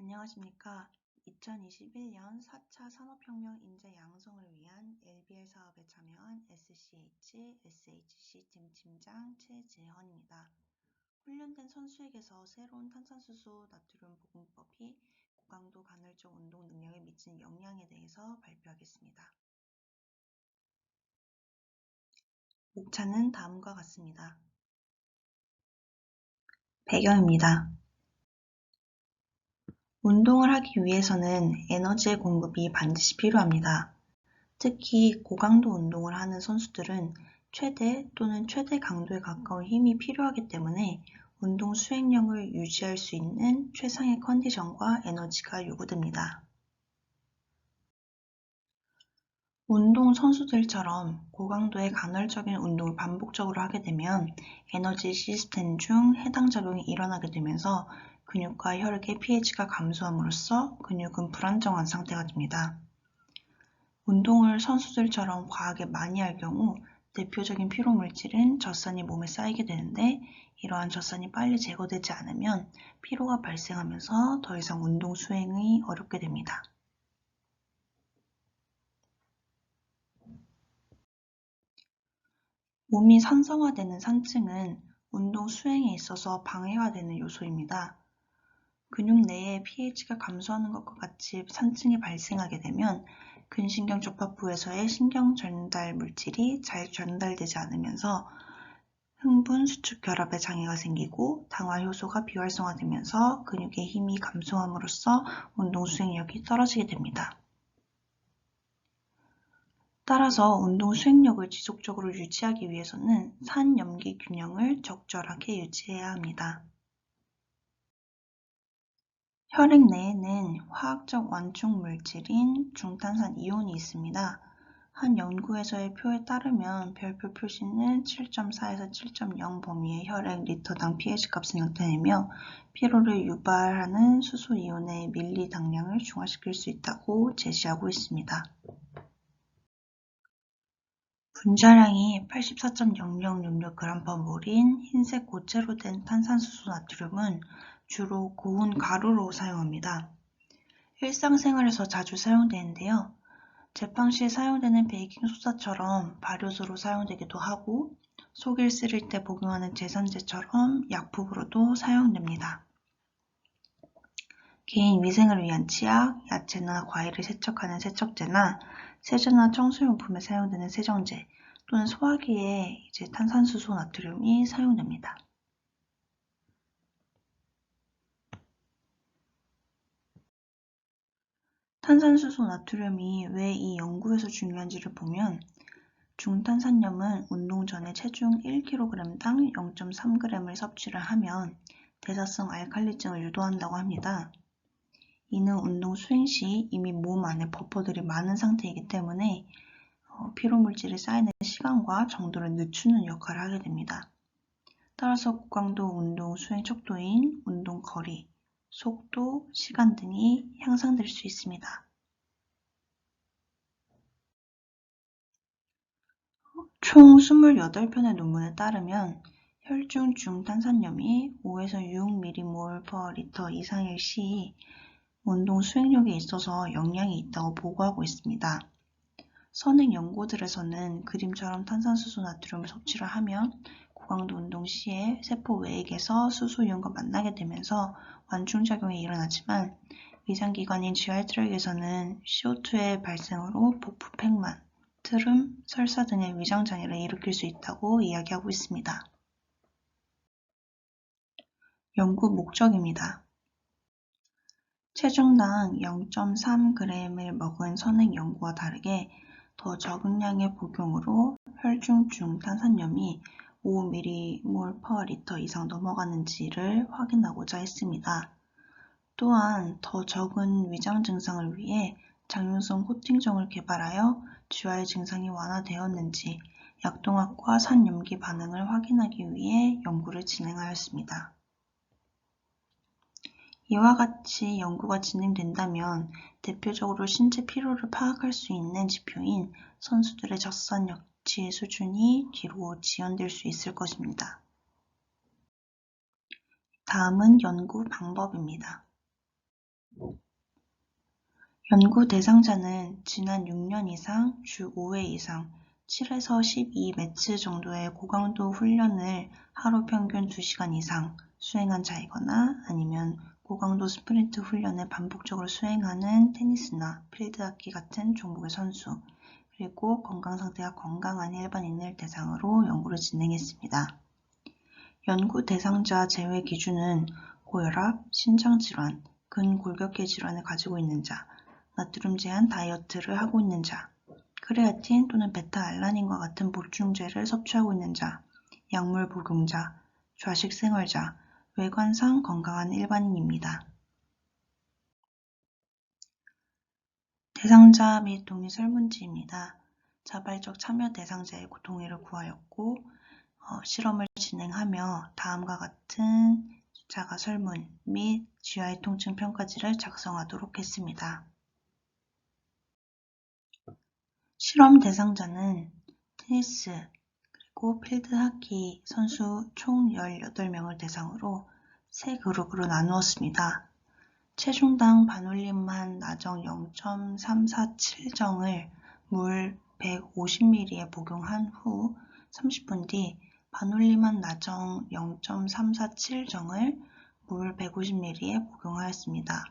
안녕하십니까. 2021년 4차 산업혁명 인재 양성을 위한 LBL 사업에 참여한 SCH, SHC 팀 팀장 최지헌입니다. 훈련된 선수에게서 새로운 탄산수소 나트륨 복용법이 고강도 간헐적 운동 능력에 미친 영향에 대해서 발표하겠습니다. 목차는 다음과 같습니다. 배경입니다. 운동을 하기 위해서는 에너지의 공급이 반드시 필요합니다. 특히 고강도 운동을 하는 선수들은 최대 또는 최대 강도에 가까운 힘이 필요하기 때문에 운동 수행량을 유지할 수 있는 최상의 컨디션과 에너지가 요구됩니다. 운동 선수들처럼 고강도의 간헐적인 운동을 반복적으로 하게 되면 에너지 시스템 중 해당 작용이 일어나게 되면서 근육과 혈액의 pH가 감소함으로써 근육은 불안정한 상태가 됩니다. 운동을 선수들처럼 과하게 많이 할 경우 대표적인 피로 물질은 젖산이 몸에 쌓이게 되는데 이러한 젖산이 빨리 제거되지 않으면 피로가 발생하면서 더 이상 운동 수행이 어렵게 됩니다. 몸이 산성화되는 산증은 운동 수행에 있어서 방해가 되는 요소입니다. 근육 내에 pH가 감소하는 것과 같이 산증이 발생하게 되면 근신경 접합부에서의 신경 전달 물질이 잘 전달되지 않으면서 흥분 수축 결합에 장애가 생기고 당화 효소가 비활성화되면서 근육의 힘이 감소함으로써 운동 수행력이 떨어지게 됩니다. 따라서 운동 수행력을 지속적으로 유지하기 위해서는 산 염기 균형을 적절하게 유지해야 합니다. 혈액 내에는 화학적 완충 물질인 중탄산 이온이 있습니다. 한 연구에서의 표에 따르면 별표 표시는 7.4에서 7.0 범위의 혈액 리터당 pH 값을 나타내며 피로를 유발하는 수소 이온의 밀리 당량을 중화시킬 수 있다고 제시하고 있습니다. 분자량이 84.0066g/몰인 흰색 고체로 된 탄산수소 나트륨은 주로 고운 가루로 사용합니다. 일상생활에서 자주 사용되는데요. 제빵 시에 사용되는 베이킹소다처럼 발효소로 사용되기도 하고 속일 쓰릴 때 복용하는 제산제처럼 약품으로도 사용됩니다. 개인 위생을 위한 치약, 야채나 과일을 세척하는 세척제나 세제나 청소용품에 사용되는 세정제 또는 소화기에 이제 탄산수소 나트륨이 사용됩니다. 탄산수소 나트륨이 왜 이 연구에서 중요한지를 보면 중탄산염은 운동 전에 체중 1kg당 0.3g을 섭취를 하면 대사성 알칼리증을 유도한다고 합니다. 이는 운동 수행 시 이미 몸 안에 버퍼들이 많은 상태이기 때문에 어, 피로물질이 쌓이는 시간과 정도를 늦추는 역할을 하게 됩니다. 따라서 고강도 운동 수행 척도인 운동 거리, 속도, 시간 등이 향상될 수 있습니다. 총 28편의 논문에 따르면 혈중 중탄산염이 5에서 6mmmol/L 이상일 시 운동 수행력에 있어서 영향이 있다고 보고하고 있습니다. 선행 연구들에서는 그림처럼 탄산수소 나트륨을 섭취를 하면 고강도 운동 시에 세포 외액에서 수소이온과 만나게 되면서 완충작용이 일어나지만 위장기관인 GI 트랙에서는 CO2의 발생으로 복부 팽만, 트름, 설사 등의 위장장애를 일으킬 수 있다고 이야기하고 있습니다. 연구 목적입니다. 체중당 0.3g을 먹은 선행 연구와 다르게 더 적은 양의 복용으로 혈중 중탄산염이 5mmmol/L 이상 넘어가는지를 확인하고자 했습니다. 또한 더 적은 위장 증상을 위해 장윤성 코팅정을 개발하여 GI 증상이 완화되었는지 약동학과 산염기 반응을 확인하기 위해 연구를 진행하였습니다. 이와 같이 연구가 진행된다면 대표적으로 신체 피로를 파악할 수 있는 지표인 선수들의 젖산력 지의 수준이 뒤로 지연될 수 있을 것입니다. 다음은 연구 방법입니다. 연구 대상자는 지난 6년 이상 주 5회 이상 7에서 12매츠 정도의 고강도 훈련을 하루 평균 2시간 이상 수행한 자이거나 아니면 고강도 스프린트 훈련을 반복적으로 수행하는 테니스나 필드하키 같은 종목의 선수, 그리고 건강 상태가 건강한 일반인을 대상으로 연구를 진행했습니다. 연구 대상자 제외 기준은 고혈압, 신장질환, 근골격계 질환을 가지고 있는 자, 나트륨 제한 다이어트를 하고 있는 자, 크레아틴 또는 베타알라닌과 같은 보충제를 섭취하고 있는 자, 약물 복용자, 좌식 생활자, 외관상 건강한 일반인입니다. 대상자 및 동의 설문지입니다. 자발적 참여 대상자의 동의를 구하였고 어, 실험을 진행하며 다음과 같은 자가 설문 및 GI 통증 평가지를 작성하도록 했습니다. 실험 대상자는 테니스 그리고 필드 하키 선수 총 18명을 대상으로 세 그룹으로 나누었습니다. 체중당 반올림한 나정 0.347정을 물 150ml에 복용한 후 30분 뒤 반올림한 나정 0.347정을 물 150ml에 복용하였습니다.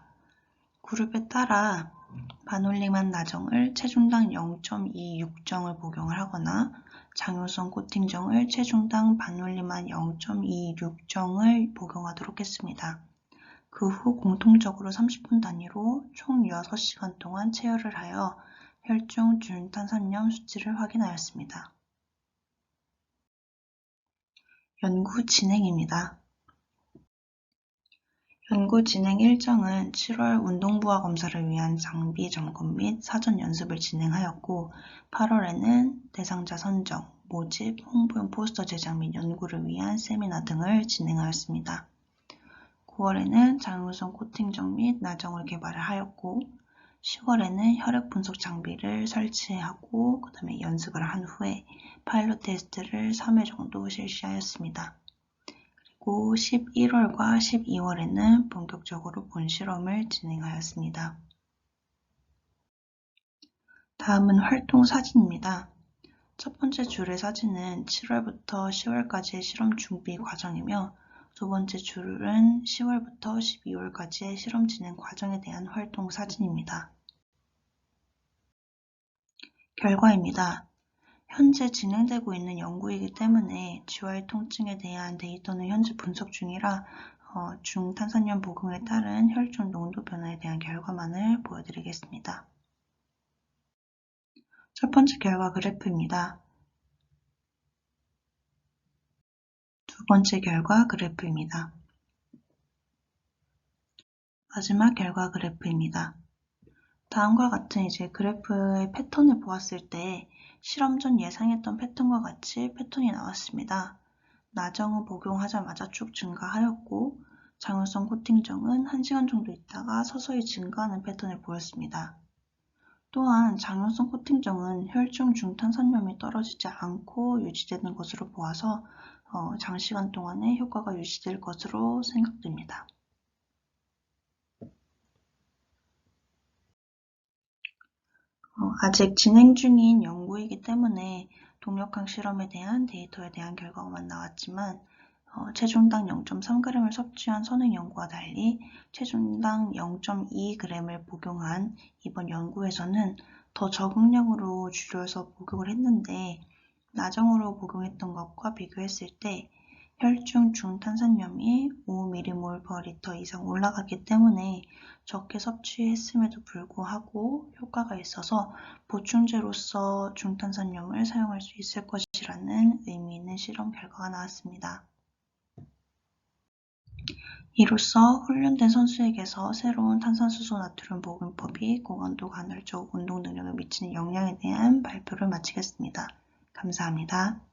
그룹에 따라 반올림한 나정을 체중당 0.26정을 복용을 하거나 장효성 코팅정을 체중당 반올림한 0.26정을 복용하도록 했습니다. 그 후 공통적으로 30분 단위로 총 6시간 동안 체열을 하여 혈중 준탄산염 수치를 확인하였습니다. 연구 진행입니다. 연구 진행 일정은 7월 운동부하 검사를 위한 장비 점검 및 사전 연습을 진행하였고 8월에는 대상자 선정, 모집, 홍보용 포스터 제작 및 연구를 위한 세미나 등을 진행하였습니다. 9월에는 장효성 코팅정 및 나정을 개발을 하였고 10월에는 혈액 분석 장비를 설치하고 그 다음에 연습을 한 후에 파일럿 테스트를 3회 정도 실시하였습니다. 그리고 11월과 12월에는 본격적으로 본 실험을 진행하였습니다. 다음은 활동 사진입니다. 첫 번째 줄의 사진은 7월부터 10월까지의 실험 준비 과정이며 두 번째 줄은 10월부터 12월까지의 실험 진행 과정에 대한 활동 사진입니다. 결과입니다. 현재 진행되고 있는 연구이기 때문에 GY 통증에 대한 데이터는 현재 분석 중이라 어, 중탄산염 복용에 따른 혈중 농도 변화에 대한 결과만을 보여드리겠습니다. 첫 번째 결과 그래프입니다. 두 번째 결과 그래프입니다. 마지막 결과 그래프입니다. 다음과 같은 이제 그래프의 패턴을 보았을 때 실험 전 예상했던 패턴과 같이 패턴이 나왔습니다. 나정은 복용하자마자 쭉 증가하였고 장효성 코팅정은 1시간 정도 있다가 서서히 증가하는 패턴을 보였습니다. 또한 장효성 코팅정은 혈중 중탄산염이 떨어지지 않고 유지되는 것으로 보아서 어, 장시간 동안의 효과가 유지될 것으로 생각됩니다. 어, 아직 진행 중인 연구이기 때문에 동력항 실험에 대한 데이터에 대한 결과만 나왔지만 어, 체중당 0.3g을 섭취한 선행 연구와 달리 체중당 0.2g을 복용한 이번 연구에서는 더 적응량으로 줄여서 복용을 했는데 나정으로 복용했던 것과 비교했을 때 혈중 중탄산염이 5mmmol/L 이상 올라갔기 때문에 적게 섭취했음에도 불구하고 효과가 있어서 보충제로서 중탄산염을 사용할 수 있을 것이라는 의미 있는 실험 결과가 나왔습니다. 이로써 훈련된 선수에게서 새로운 탄산수소 나트륨 복용법이 고강도 간헐적 운동 능력에 미치는 영향에 대한 발표를 마치겠습니다. 감사합니다.